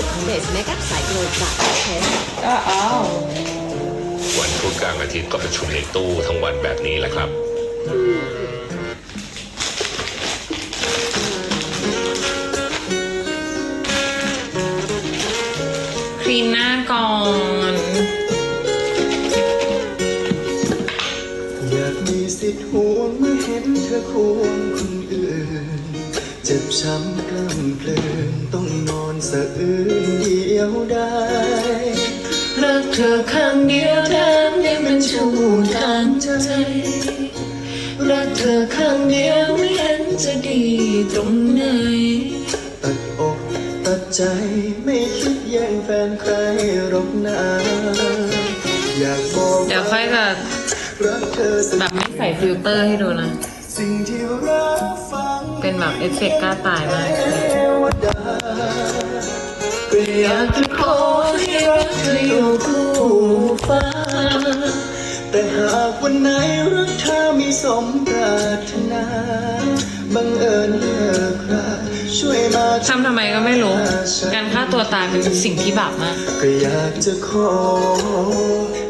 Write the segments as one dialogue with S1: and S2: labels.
S1: สุดของเบสเมกัสายโกลจากเทส
S2: ก็เอา
S3: วันพุธกลางอาทิตย์ก็ประชุมในตู้ทั้งวันแบบนี้แหละครับ
S2: คลีนหน้าก่อน
S4: อยากมีสิทธิ์ห่วงเมื่อเห็นเธอควงคนอื่น เจ็บช้ำกล้ำกลืนต้องนอน สะอื้นเดียวได้รักเธอข้างเดียวแถมยังเป็นชู้ทางใจ รักเธอข้างเดียวไม่เห็นจะดีตรงไหน ตัดอกตัดใจไม่คิดแย่งแฟนใครหรอกนะอยากบอก
S2: เดี๋ยวค่อยจะ
S4: รักเธอสัก
S2: แบบไม่ใส่ฟิลเตอร์ให้ดูนะ
S4: สิ่งที่รักฟัง
S2: เป็นแบบเอฟเฟกต์กล้าตายมาก
S4: เทวดาก็ อยากจะขอให้รักเธออยู่คู่ฟ้า แต่หากวันไหนรักเธอมีสมปรารถนา บังเอิญเลิกราช่วยมา
S2: ทำทำไมก็ไม่รู้ การฆ่าตัวตายเป็นสิ่งที่บาปมาก
S4: ก็อยากจะขอ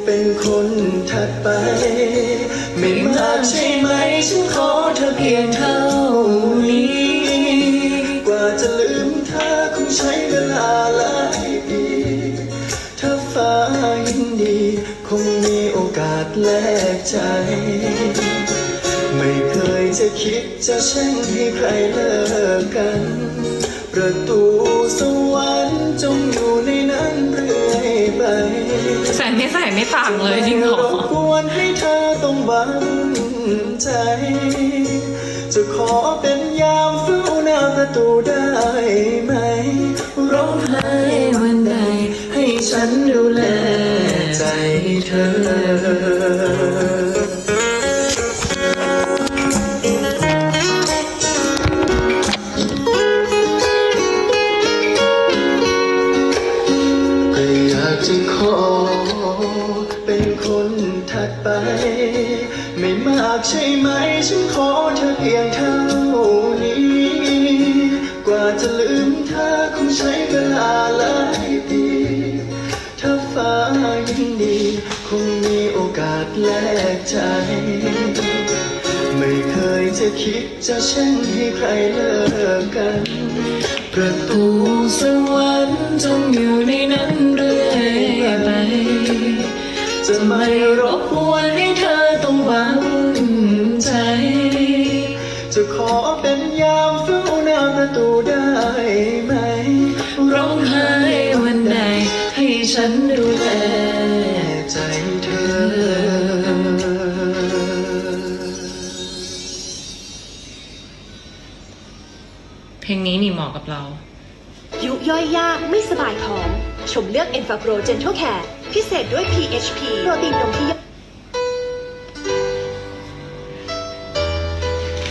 S4: เป็นคนถัดไป ไม่มากใช่ไหม ฉันขอเธอเพียงเท่านี้ กว่าจะลืมเธอคง ใช้เวลาหลายปีถ้าฟ้ายินดี คงมีโอกาสแลกใจ ไม่เคยจะคิดจะแช่งให้ใครเลิกกัน ประตูสวรรค์จงอยู่ในนั้นเรื่อยไป
S2: ใส่ไม่ใส่ไม่ต่างเลยจริงเหรอ
S4: รบกวนให้เธอต้องหวังใจ จะขอเป็นยามเฝ้าหน้า ประตูได้ไหม ร้องไห้วันใด ให้ฉันดูแลใจเธอ กาสแลกใจ ไม่เคยจะคิดจะแช่งให้ใครเลิกกัน ประตูสวรรค์จงอยู่ในนั้นเรื่อยไป จะไม่รบกวนให้เธอต้องหวังใจ จะขอเป็นยามเฝ้าหน้าประตูได้ไหม ร้องไห้วันใดให้ฉันดูแล
S1: ยุย่อยยากไม่สบายท้อง ชมเลือก e n f a g r o Gentle Care พิเศษด้วย PHP โปรตีนนมที่ย่อย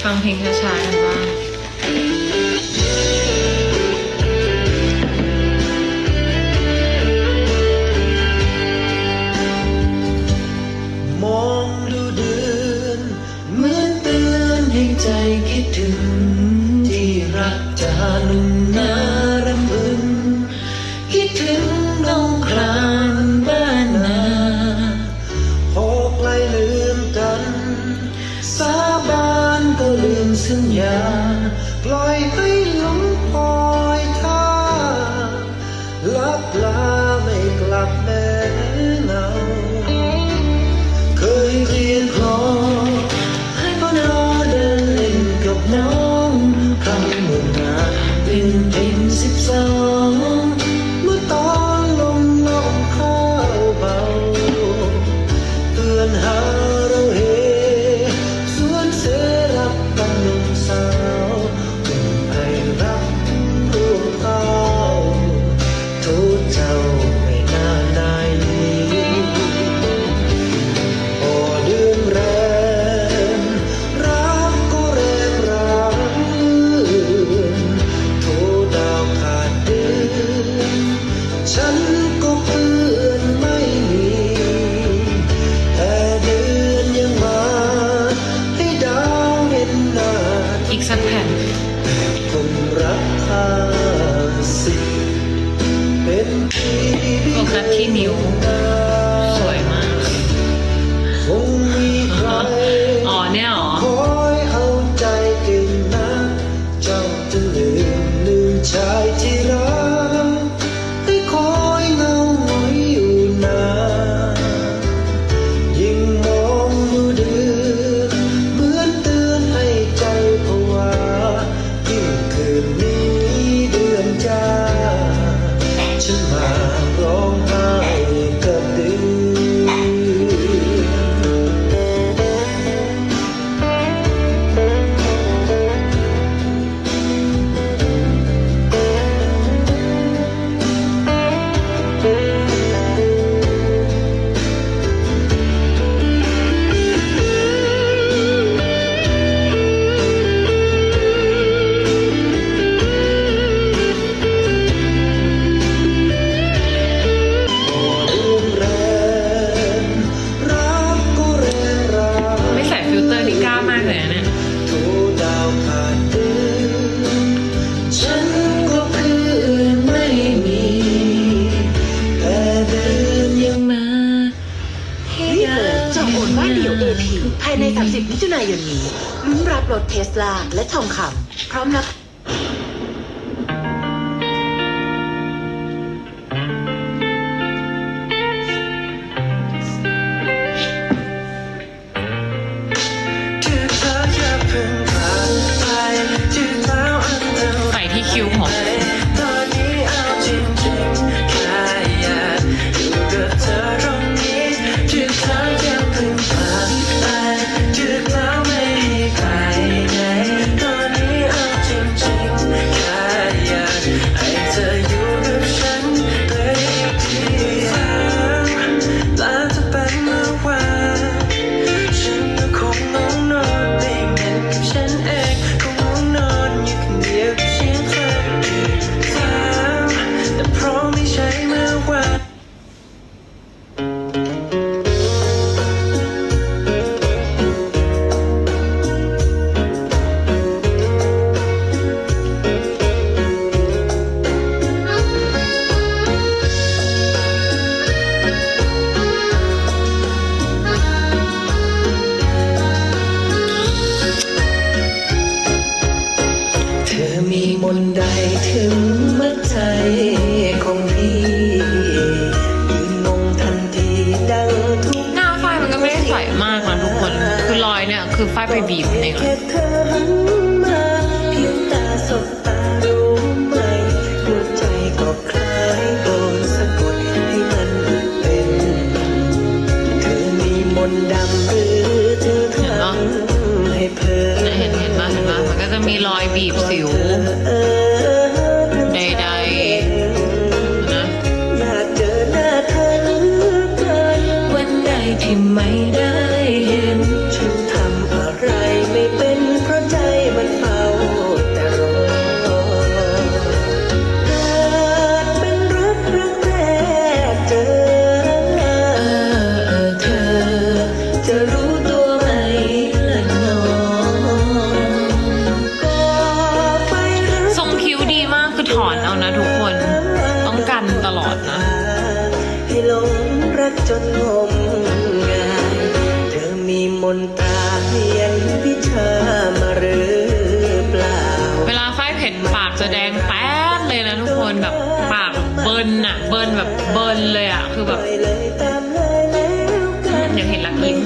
S2: ฟังเพลงช้าๆกันบ้าง
S4: สัญญา ปล่อยให้ลงพอ เห็นรักยิ้ม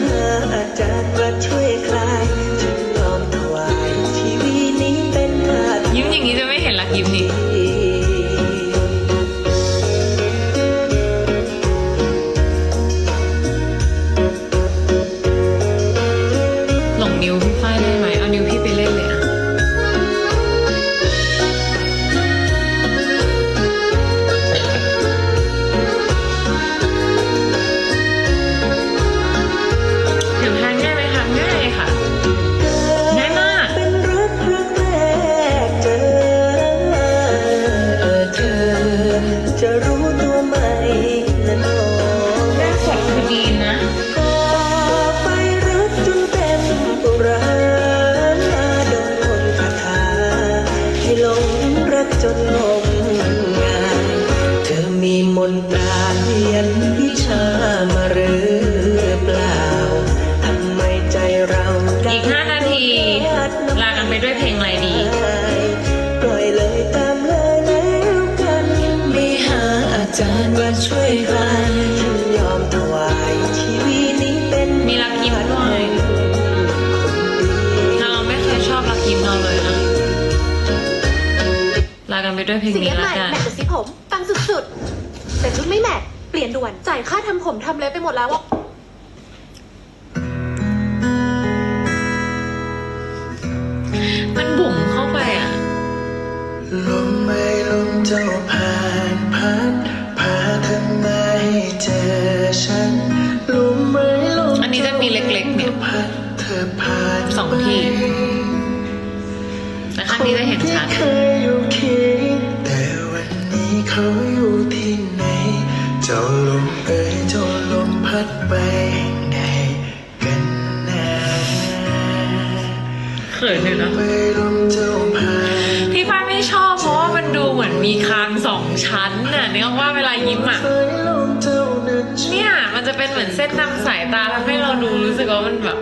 S4: ด้ว
S2: ยเพ
S1: ลงนี้ละ
S4: กันแมทกับสิ
S2: ผ
S4: มปั
S2: ง
S1: สุดๆ แต่ชุดไม่แมทเปลี่ยนด่วน จ่ายค่าทำผมทำเล็บไปหมดแล้ว
S2: มันบุ๋มเข้าไปอะ
S4: ลมไม่ลมเจ้าผ่านพัดพาเธอมาให้เจอฉันลมไม่ลม
S2: อันนี้จะมีเล็กๆเนี่ยสองที่แต่ข้งนี้จะเห็นชัด
S4: เจ้าลมเอ้ยเจ้าลมพัดไปไหนกันนะ
S2: เขินเลยนะ
S4: พา
S2: ที่ฝ้าไม่ชอบเพราะว่ามันดูเหมือนมีคางสองชั้นน่ะเนื่องว่าเวลายิ้มอะ
S4: เนี่ย
S2: มันจะเป็นเหมือนเส้นนำสายตาทำให้เราดูรู้สึกว่ามันแบบ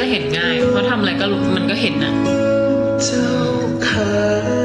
S4: จะ
S2: เห็นง่าย เพราะทำอะไรก็มันก็เห็นนะ
S4: เจ้าคะ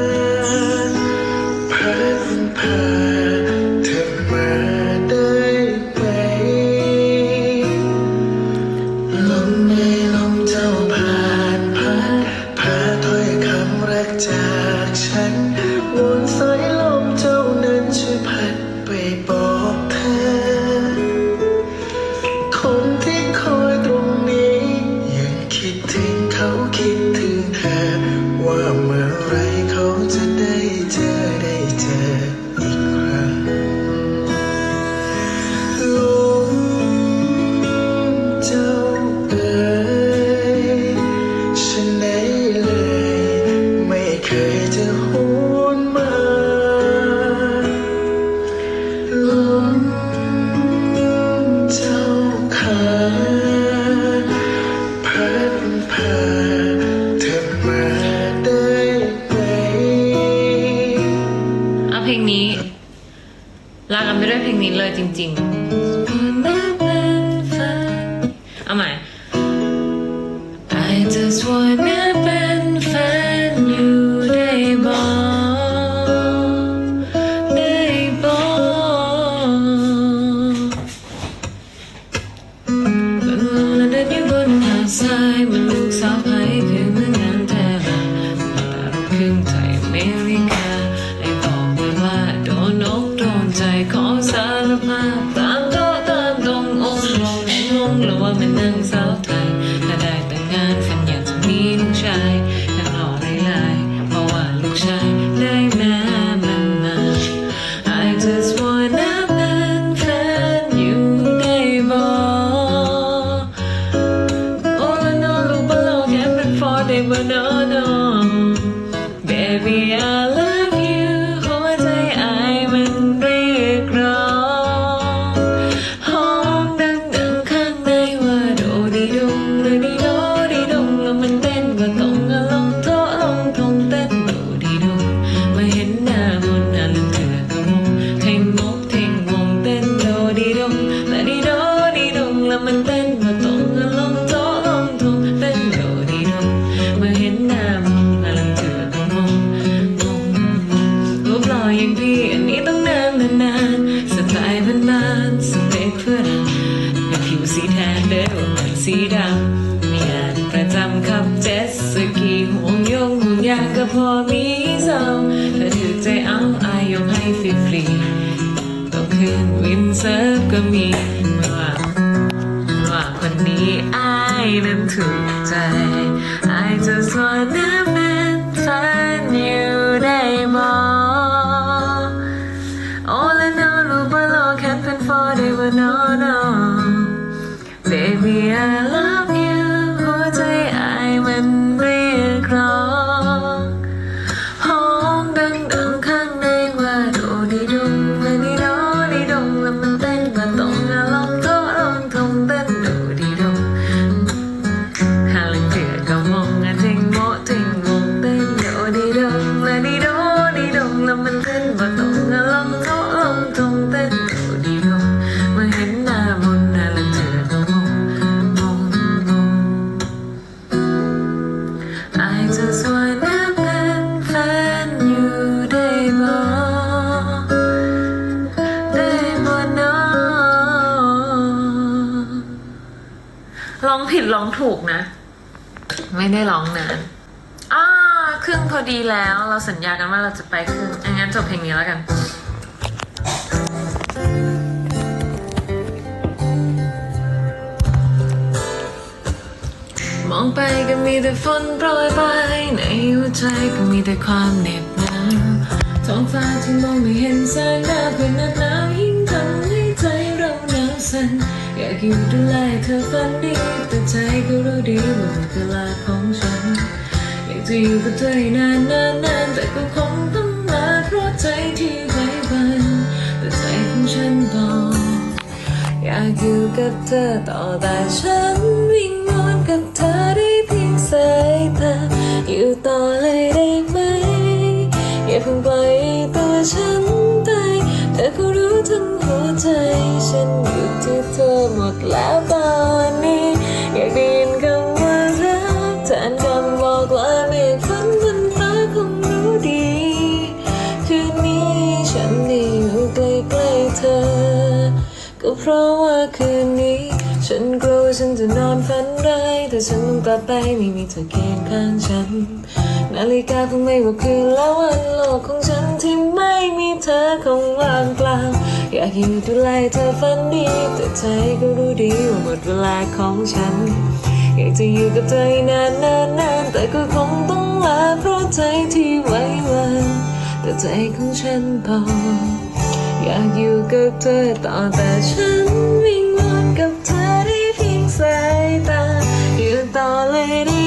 S2: enough. สีดำมีงานประจำขับเจ็ตสกีห่วงยงหงยางก็พอมีสองถ้าถือใจเอาอายกให้ฟรีฟต้องขึ้นวินเซิร์ฟก็มีว่าว่าคนนี้อายนั้นถือ ถูกนะ ไม่ได้ร้องนานอ่าครึ่งพอดีแล้ว เราสัญญากันว่าเราจะไปครึ่งอะงั้นจบเพลงนี้แล้วกันมองไปก็มีแต่ฝนโปรยปลายในหัวใจก็มีแต่ความเหน็บหนาวท้องฟ้าที่มองไม่เห็นแสงดาวเพียงหนักหนาวากอยู่ดูแลเธอฝันดีแต่ใจก็รู้ดีว่าเวลาของฉัน อยากจะอยู่กับเธอให้นานนานนานแต่ก็คงต้องลาเพราะใจที่ไว้วันแต่ใจของฉันบอกอยากอยู่กับเธอต่อแต่ฉันวิงวอนกับเธอได้เพียงสายตาอยู่ต่อเลยได้ไหมอย่าเพิ่งปล่อยตัวฉันไปเธอก็รู้ทั้งหัวใจฉัน อหมดแล้วตอนนี้ อยากได้ยินคำว่ารักแทนคำบอกลาเมฆฝนบนฟ้าคงรู้ดีคืนนี้ฉันได้อยู่ใกล้ๆเธอ ก็เพราะว่าคืนนี้ ฉันกลัวฉันจะนอนฝันร้ายแต่ฉันต้องกลับไปไม่มีเธอเคียงข้างฉัน นาฬิกาคงไม่บอกคืนแล้ววันโลกของฉันที่ไม่มีเธอคงว่างเปล่า อยากอยู่ดูแลเธอฝันดี แต่ใจก็รู้ดีว่าหมดเวลาของฉัน อยากจะอยู่กับเธอให้นานนานนานแต่ก็คงต้องลาเพราะใจที่ไว้วันแต่ใจของฉันบออยากอยู่กับเธอต่อแต่ฉันวิงวอนกับเธอได้เพียงสายตาอยู่ต่อเลยได้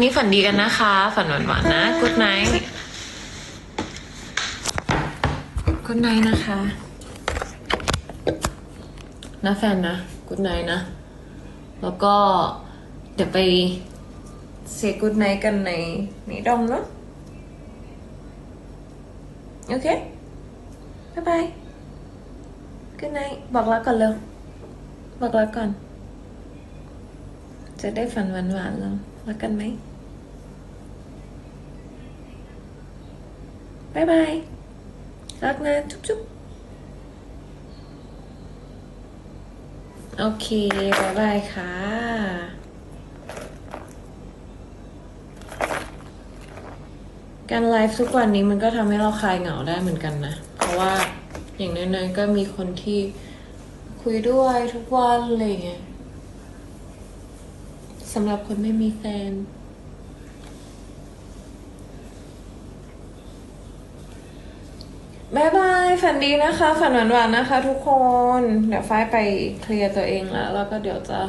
S2: นนี้ฝันดีกันนะคะ ฝันหวานๆนะกุ๊ดไนท์กุ๊ดไนท์นะคะ นะแฟนนะกุ๊ดไนท์นะ แล้วก็เดี๋ยวไปเซกุ๊ดไนท์กันในในดอมเนาะโอเคบ๊ายบายกุ๊ดไนท์บอกรักก่อนเร็วบอกรักก่อน จะได้ฝันหวานๆแล้วรักกันไหม บายบาย รักนะ จุ๊บๆโอเคบายบายค่ะการไลฟ์ทุกวันนี้มันก็ทำให้เราคลายเหงาได้เหมือนกันนะ เพราะว่าอย่างน้อยๆก็มีคนที่คุยด้วยทุกวันอะไรอย่างเงี้ยสำหรับคนไม่มีแฟน บายบายฝันดีนะคะ ฝันหวานๆนะคะ ทุกคน เดี๋ยวฝ้ายไปเคลียร์ตัวเองแล้ว แล้วก็เดี๋ยวจะ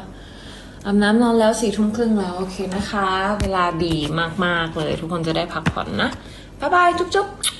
S2: อาบน้ำนอนแล้วสี่ทุ่มครึ่งแล้ว โอเคนะคะ เวลาดีมากๆเลย ทุกคนจะได้พักผ่อนนะ บ๊ายบาย จุ๊บๆ